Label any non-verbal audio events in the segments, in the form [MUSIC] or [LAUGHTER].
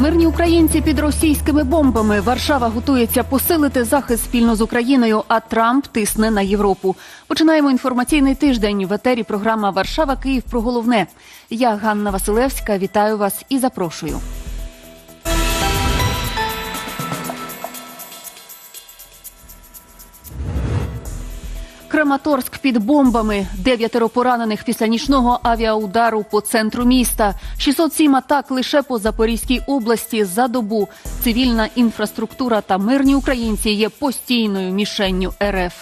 Мирні українці під російськими бомбами. Варшава готується посилити захист спільно з Україною, а Трамп тисне на Європу. Починаємо інформаційний тиждень в етері. Програма Варшава Київ про головне. Я Ганна Василевська. Вітаю вас і запрошую. Краматорськ під бомбами. Дев'ятеро поранених після нічного авіаудару по центру міста. 607 атак лише по Запорізькій області за добу. Цивільна інфраструктура та мирні українці є постійною мішенню РФ.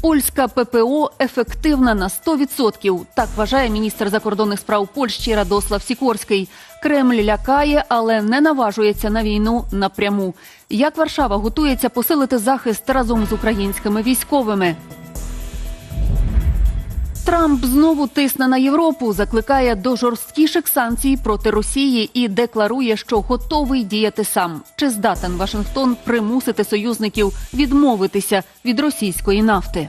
Польська ППО ефективна на 100%. Так вважає міністр закордонних справ Польщі Радослав Сікорський. Кремль лякає, але не наважується на війну напряму. Як Варшава готується посилити захист разом з українськими військовими? Трамп знову тисне на Європу, закликає до жорсткіших санкцій проти Росії і декларує, що готовий діяти сам. Чи здатен Вашингтон примусити союзників відмовитися від російської нафти?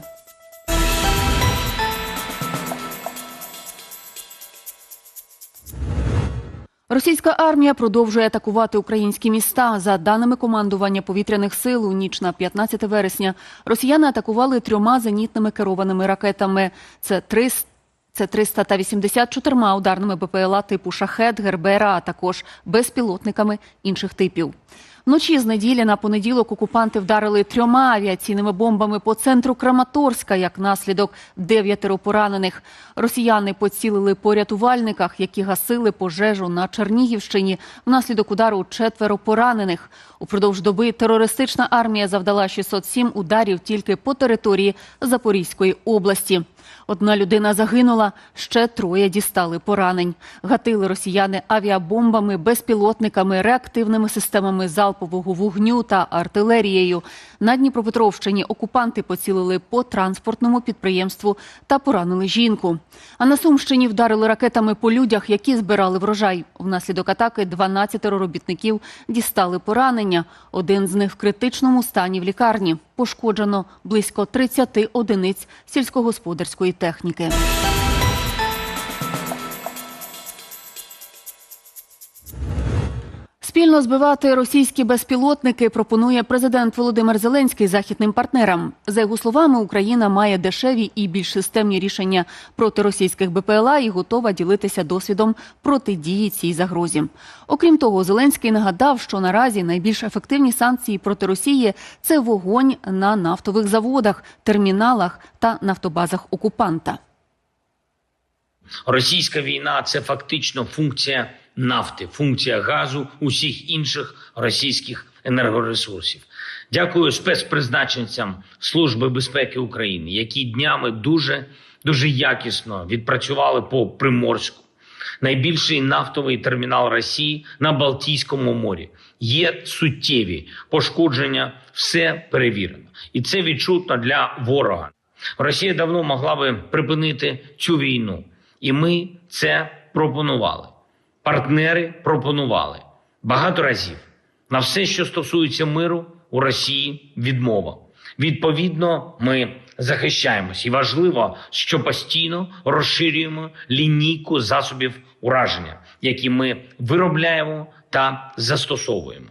Російська армія продовжує атакувати українські міста. За даними командування повітряних сил, у ніч на 15 вересня росіяни атакували трьома зенітними керованими ракетами. Це 300 це 300 та 84 ударними БПЛА типу Шахет, Гербера, а також безпілотниками інших типів. Вночі з неділі на понеділок окупанти вдарили трьома авіаційними бомбами по центру Краматорська. Як наслідок дев'ятеро поранених. Росіяни поцілили по рятувальниках, які гасили пожежу на Чернігівщині. Внаслідок удару четверо поранених. Упродовж доби терористична армія завдала 607 ударів тільки по території Запорізької області. Одна людина загинула, ще троє дістали поранень. Гатили росіяни авіабомбами, безпілотниками, реактивними системами залпового вогню та артилерією. На Дніпропетровщині окупанти поцілили по транспортному підприємству та поранили жінку. А на Сумщині вдарили ракетами по людях, які збирали врожай. Внаслідок атаки 12 робітників дістали поранення. Один з них в критичному стані в лікарні. Пошкоджено близько 30 одиниць сільськогосподарської техніки. Спільно збивати російські безпілотники пропонує президент Володимир Зеленський західним партнерам. За його словами, Україна має дешеві і більш системні рішення проти російських БПЛА і готова ділитися досвідом протидії цій загрозі. Окрім того, Зеленський нагадав, що наразі найбільш ефективні санкції проти Росії це вогонь на нафтових заводах, терміналах та нафтобазах окупанта. Російська війна це фактично функція нафти, функція газу, усіх інших російських енергоресурсів. Дякую спецпризначенцям Служби безпеки України, які днями дуже дуже якісно відпрацювали по Приморську. Найбільший нафтовий термінал Росії на Балтійському морі є суттєві пошкодження, все перевірено, і це відчутно для ворога. Росія давно могла би припинити цю війну, і ми це пропонували. Партнери пропонували багато разів. На все, що стосується миру, у Росії відмова. Відповідно, ми захищаємось, і важливо, що постійно розширюємо лінійку засобів ураження, які ми виробляємо та застосовуємо.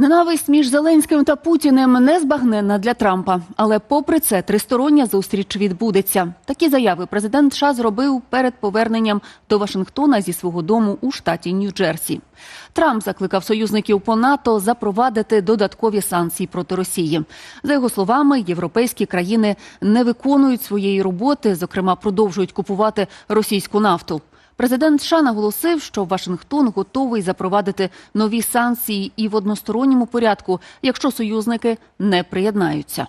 Ненависть між Зеленським та Путіним незбагненна для Трампа. Але, попри це, тристороння зустріч відбудеться. Такі заяви президент США зробив перед поверненням до Вашингтона зі свого дому у штаті Нью-Джерсі. Трамп закликав союзників по НАТО запровадити додаткові санкції проти Росії. За його словами, європейські країни не виконують своєї роботи, зокрема, продовжують купувати російську нафту. Президент США наголосив, що Вашингтон готовий запровадити нові санкції і в односторонньому порядку, якщо союзники не приєднаються.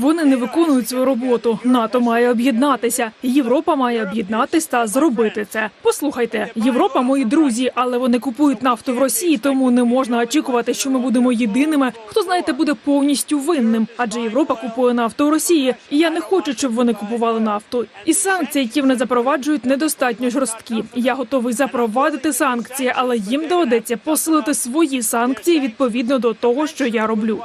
Вони не виконують свою роботу. НАТО має об'єднатися. Європа має об'єднатись та зробити це. Послухайте, Європа мої друзі, але вони купують нафту в Росії, тому не можна очікувати, що ми будемо єдиними. Хто знаєте, буде повністю винним, адже Європа купує нафту у Росії, і я не хочу, щоб вони купували нафту. І санкції, які вони запроваджують, недостатньо жорсткі. Я готовий запровадити санкції, але їм доведеться посилити свої санкції відповідно до того, що я роблю.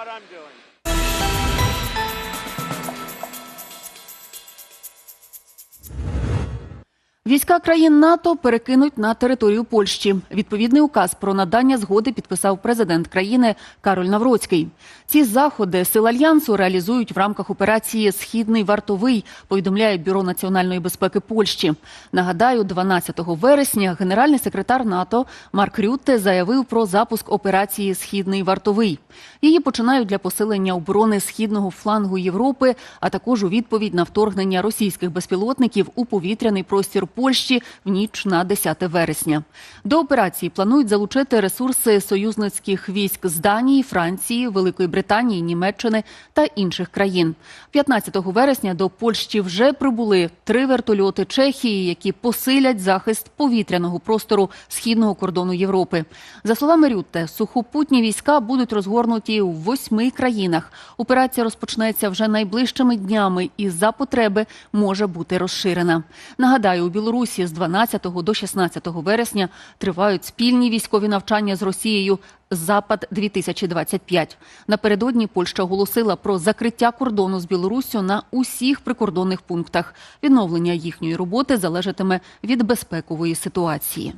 Війська країн НАТО перекинуть на територію Польщі. Відповідний указ про надання згоди підписав президент країни Кароль Навроцький. Ці заходи сил альянсу реалізують в рамках операції Східний вартовий. Повідомляє бюро національної безпеки Польщі. Нагадаю, 12 вересня генеральний секретар НАТО Марк Рютте заявив про запуск операції Східний вартовий. Її починають для посилення оборони східного флангу Європи, а також у відповідь на вторгнення російських безпілотників у повітряний простір Польщі в ніч на 10 вересня. До операції планують залучити ресурси союзницьких військ з Данії, Франції, Великої Британії, Німеччини та інших країн. 15 вересня до Польщі вже прибули три вертольоти Чехії, які посилять захист повітряного простору східного кордону Європи. За словами Рютте, сухопутні війська будуть розгорнуті у восьми країнах. Операція розпочнеться вже найближчими днями і за потреби може бути розширена. Нагадаю, у Білорусі з 12 до 16 вересня тривають спільні військові навчання з Росією Запад 2025 Напередодні Польща оголосила про закриття кордону з Білоруссю на усіх прикордонних пунктах. Відновлення їхньої роботи залежатиме від безпекової ситуації.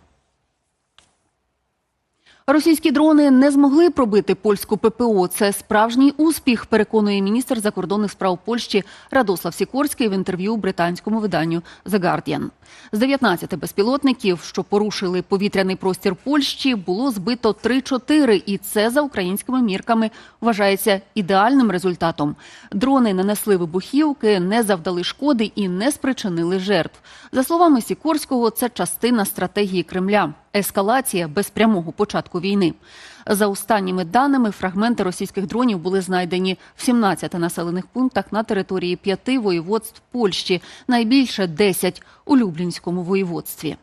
Російські дрони не змогли пробити польську ППО. Це справжній успіх, переконує міністр закордонних справ Польщі Радослав Сікорський в інтерв'ю британському виданню The Guardian. З 19 безпілотників, що порушили повітряний простір Польщі, було збито 3-4, і це за українськими мірками вважається ідеальним результатом. Дрони нанесли вибухівки, не завдали шкоди і не спричинили жертв. За словами Сікорського, це частина стратегії Кремля. Ескалація без прямого початку війни. За останніми даними, фрагменти російських дронів були знайдені в 17 населених пунктах на території п'яти воєводств Польщі, найбільше 10 у Люблінському воєводстві.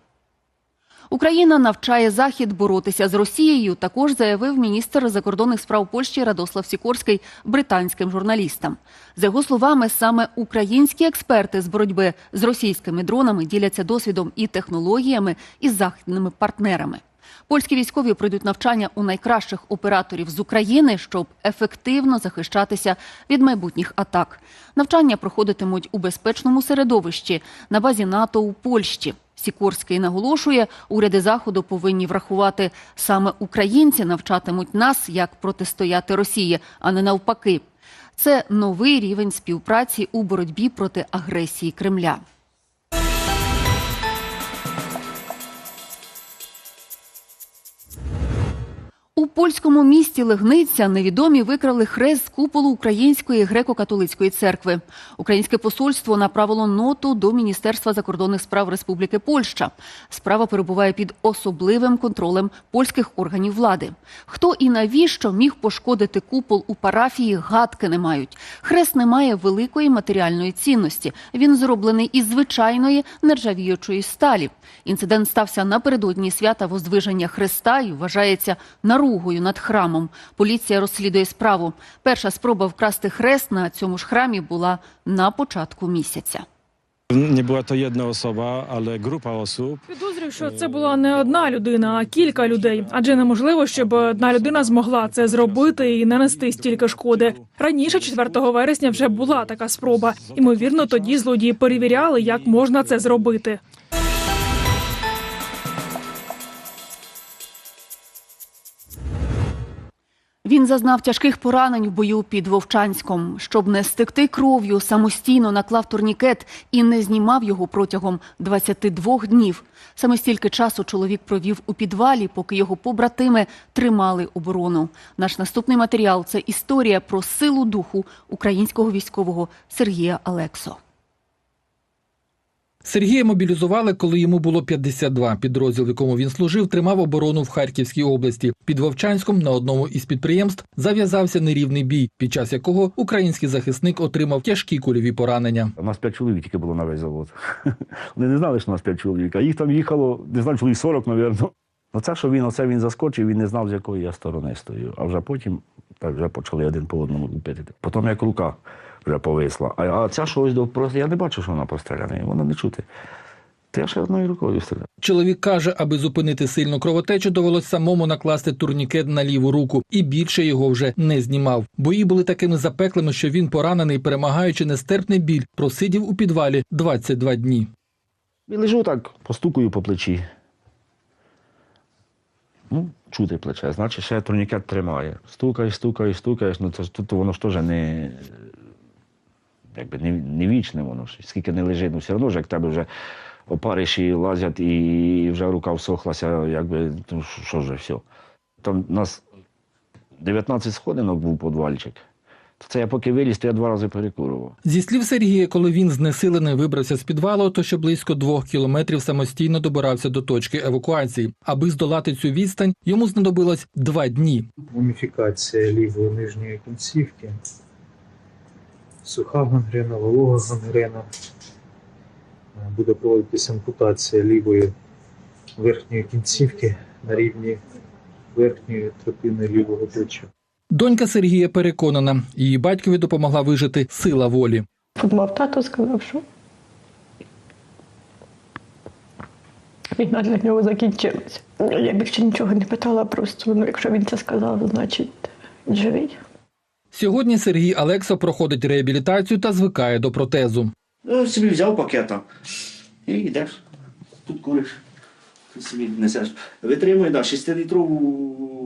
Україна навчає Захід боротися з Росією. Також заявив міністр закордонних справ Польщі Радослав Сікорський британським журналістам. За його словами, саме українські експерти з боротьби з російськими дронами діляться досвідом і технологіями із західними партнерами. Польські військові пройдуть навчання у найкращих операторів з України, щоб ефективно захищатися від майбутніх атак. Навчання проходитимуть у безпечному середовищі на базі НАТО у Польщі. Сікорський наголошує, уряди заходу повинні врахувати саме українці навчатимуть нас, як протистояти Росії, а не навпаки. Це новий рівень співпраці у боротьбі проти агресії Кремля. У польському місті Легниця невідомі викрали хрест з куполу Української греко-католицької церкви. Українське посольство направило ноту до Міністерства закордонних справ Республіки Польща. Справа перебуває під особливим контролем польських органів влади. Хто і навіщо міг пошкодити купол у парафії, гадки не мають. Хрест не має великої матеріальної цінності. Він зроблений із звичайної нержавіючої сталі. Інцидент стався напередодні свята Воздвиження Христа і вважається наругою над храмом. Поліція розслідує справу. Перша спроба вкрасти хрест на цьому ж храмі була на початку місяця. Nie była to jedna osoba, ale grupa osób. Підозрюю, що це була не одна людина, а кілька людей. Адже неможливо, щоб одна людина змогла це зробити і нанести стільки шкоди. Раніше, 4 вересня, вже була така спроба. Імовірно, тоді злодії перевіряли, як можна це зробити. Він зазнав тяжких поранень в бою під Вовчанськом. Щоб не стекти кров'ю, самостійно наклав турнікет і не знімав його протягом 22 днів. Саме стільки часу чоловік провів у підвалі, поки його побратими тримали оборону. Наш наступний матеріал це історія про силу духу українського військового Сергія Алексо. Сергія мобілізували, коли йому було 52. Підрозділ, в якому він служив, тримав оборону в Харківській області. Під Вовчанськом на одному із підприємств зав'язався нерівний бій, під час якого український захисник отримав тяжкі кульові поранення. У нас п'ять чоловік тільки було на весь завод. [LAUGHS] Вони не знали, що у нас п'ять чоловік, а їх там їхало, не знаю, чоловік 40, мабуть. Оце, що він, оце він заскочив, він не знав, з якої я сторони стою. А вже потім так, вже почали один по одному лупити. Потім як рука вже повисла. А, а ця що ось до я не бачу, що вона постріляна, вона не чути. Я ще одною рукою стріляв. Чоловік каже, аби зупинити сильну кровотечу, довелось самому накласти турнікет на ліву руку, і більше його вже не знімав. Бої були такими запеклими, що він, поранений, перемагаючи нестерпний біль, просидів у підвалі 22 дні. І лежу так, постукаю по плечі. Ну, чути плече, значить, ще турнікет тримає. Стукаєш, стукаєш, стукаєш, ну це ж тут воно ж теж не, якби не, не вічне воно. ж. Скільки не лежить, ну все одно ж як тебе вже опариші лазять і вже рука всохлася, якби, ну що ж, все. Там у нас 19 сходинок був подвальчик. То це я поки виліз, то я два рази перекурував. Зі слів Сергія, коли він знесилений вибрався з підвалу, то ще близько двох кілометрів самостійно добирався до точки евакуації. Аби здолати цю відстань, йому знадобилось два дні. муміфікація лівої нижньої кінцівки, суха гангрена, волога гангрена. Е, Буде проводитися ампутація лівої верхньої кінцівки на рівні верхньої третини лівого плеча. Донька Сергія переконана, її батькові допомогла вижити сила волі. Подумав тато, сказав, що війна для нього закінчилась. Я більше нічого не питала, просто ну, якщо він це сказав, значить живий. Сьогодні Сергій Алексо проходить реабілітацію та звикає до протезу. Ну, собі взяв пакета і йдеш. Тут куриш, тут собі несеш. Витримує, да, 6-літрову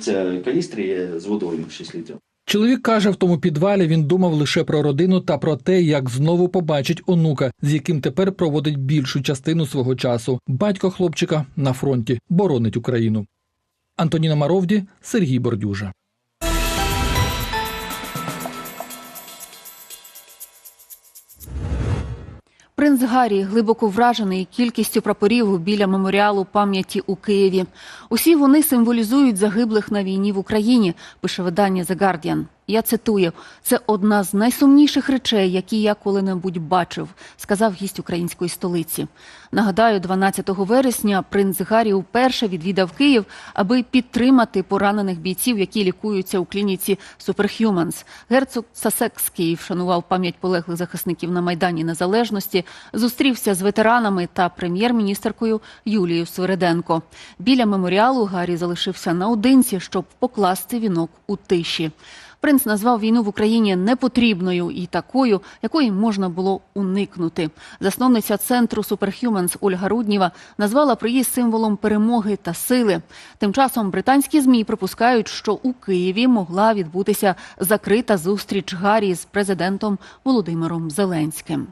це калістрі з водою 6 літрів. Чоловік каже, в тому підвалі він думав лише про родину та про те, як знову побачить онука, з яким тепер проводить більшу частину свого часу. Батько хлопчика на фронті боронить Україну. Антоніна Маровді, Сергій Бордюжа. Принц Гаррі глибоко вражений кількістю прапорів біля меморіалу пам'яті у Києві. Усі вони символізують загиблих на війні в Україні, пише видання The Guardian. Я цитую: це одна з найсумніших речей, які я коли-небудь бачив, сказав гість української столиці. Нагадаю, 12 вересня принц Гаррі вперше відвідав Київ, аби підтримати поранених бійців, які лікуються у клініці Superhumans. Герцог Сасекський вшанував пам'ять полеглих захисників на майдані Незалежності, зустрівся з ветеранами та прем'єр-міністеркою Юлією Свириденко. Біля меморіалу Гаррі залишився наодинці, щоб покласти вінок у тиші. Принц назвав війну в Україні непотрібною і такою, якої можна було уникнути. Засновниця центру Superhumans Ольга Рудніва назвала приїзд символом перемоги та сили. Тим часом британські змі припускають, що у Києві могла відбутися закрита зустріч Гаррі з президентом Володимиром Зеленським.